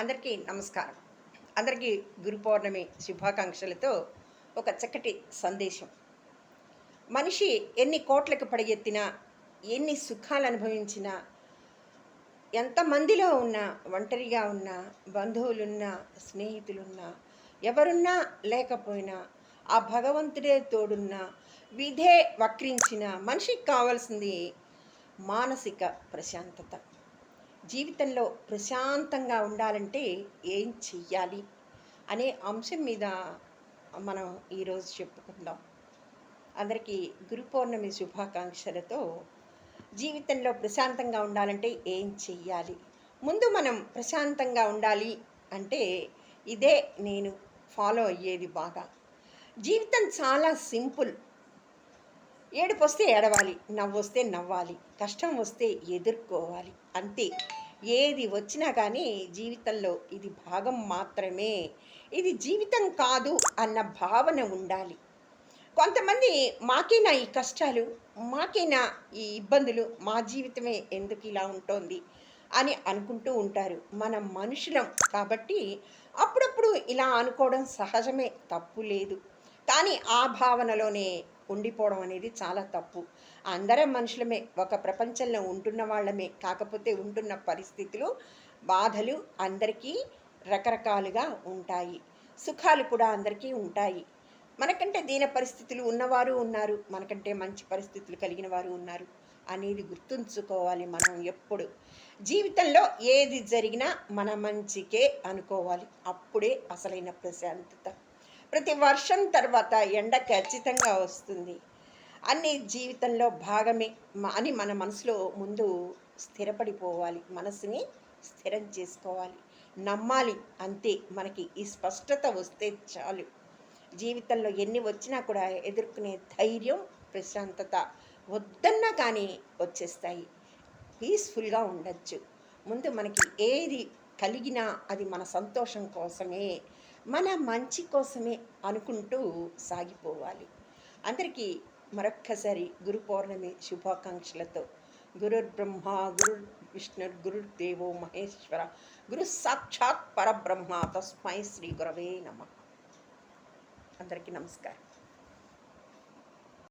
అందరికీ నమస్కారం. అందరికీ గురు పౌర్ణమి శుభాకాంక్షలతో ఒక చక్కటి సందేశం. మనిషి ఎన్ని కోట్లకు పడగెత్తినా ఎన్ని సుఖాలు అనుభవించినా ఎంతమందిలో ఉన్నా ఒంటరిగా ఉన్నా బంధువులున్నా స్నేహితులున్నా ఎవరున్నా లేకపోయినా ఆ భగవంతుడే తోడున్నా విధే వక్రించిన మనిషికి కావాల్సింది మానసిక ప్రశాంతత. జీవితంలో ప్రశాంతంగా ఉండాలంటే ఏం చెయ్యాలి అనే అంశం మీద మనం ఈరోజు చెప్పుకుందాం. అందరికీ గురు పౌర్ణమి శుభాకాంక్షలతో జీవితంలో ప్రశాంతంగా ఉండాలంటే ఏం చెయ్యాలి? ముందు మనం ప్రశాంతంగా ఉండాలి అంటే ఇదే నేను ఫాలో అయ్యేది బాగా. జీవితం చాలా సింపుల్. ఏడుపు వస్తే ఏడవాలి నవ్వు వస్తే నవ్వాలి కష్టం వస్తే ఎదుర్కోవాలి అంతే. ఏది వచ్చినా కానీ జీవితంలో ఇది భాగం మాత్రమే. ఇది జీవితం కాదు అన్న భావన ఉండాలి. కొంతమంది మాకేనా ఈ కష్టాలు? మాకేనా ఈ ఇబ్బందులు? మా జీవితమే ఎందుకు ఇలా ఉంటుంది? అని అనుకుంటూ ఉంటారు మనం మనుషులం కాబట్టి అప్పుడప్పుడు ఇలా అనుకోవడం సహజమే తప్పు లేదు. కానీ ఆ భావనలోనే ఉండిపోవడం అనేది చాలా తప్పు. అందరం మనుషులమే ఒక ప్రపంచంలో ఉంటున్న వాళ్ళమే. కాకపోతే ఉంటున్న పరిస్థితులు బాధలు అందరికీ రకరకాలుగా ఉంటాయి. సుఖాలు కూడా అందరికీ ఉంటాయి. మనకంటే దీన పరిస్థితులు ఉన్నవారు ఉన్నారు. మనకంటే మంచి పరిస్థితులు కలిగిన వారు ఉన్నారు అనేది గుర్తుంచుకోవాలి మనం ఎప్పుడు. జీవితంలో ఏది జరిగినా మన మంచికే అనుకోవాలి. అప్పుడే అసలైన ప్రశాంతత. ప్రతి వర్షం తర్వాత ఎండ ఖచ్చితంగా వస్తుంది. అన్ని జీవితంలో భాగమే అని మన మనసులో ముందు స్థిరపడిపోవాలి. మనసుని స్థిరం చేసుకోవాలి. నమ్మాలి అంతే మనకి ఈ స్పష్టత వస్తే చాలు. జీవితంలో ఎన్ని వచ్చినా కూడా ఎదుర్కొనే ధైర్యం ప్రశాంతత వద్దన్నా కానీ వచ్చేస్తాయి. పీస్ఫుల్గా ఉండొచ్చు. ముందు మనకి ఏది కలిగినా అది మన సంతోషం కోసమే మన మంచి కోసమే అనుకుంటూ సాగిపోవాలి. అందరికీ మరొక్కసారి గురు పౌర్ణమి శుభాకాంక్షలతో. గురుర్ బ్రహ్మ గురు విష్ణు గురుర్దేవో మహేశ్వర గురు సాక్షాత్ పరబ్రహ్మ తస్మై శ్రీ గురవే నమ. అందరికీ నమస్కారం.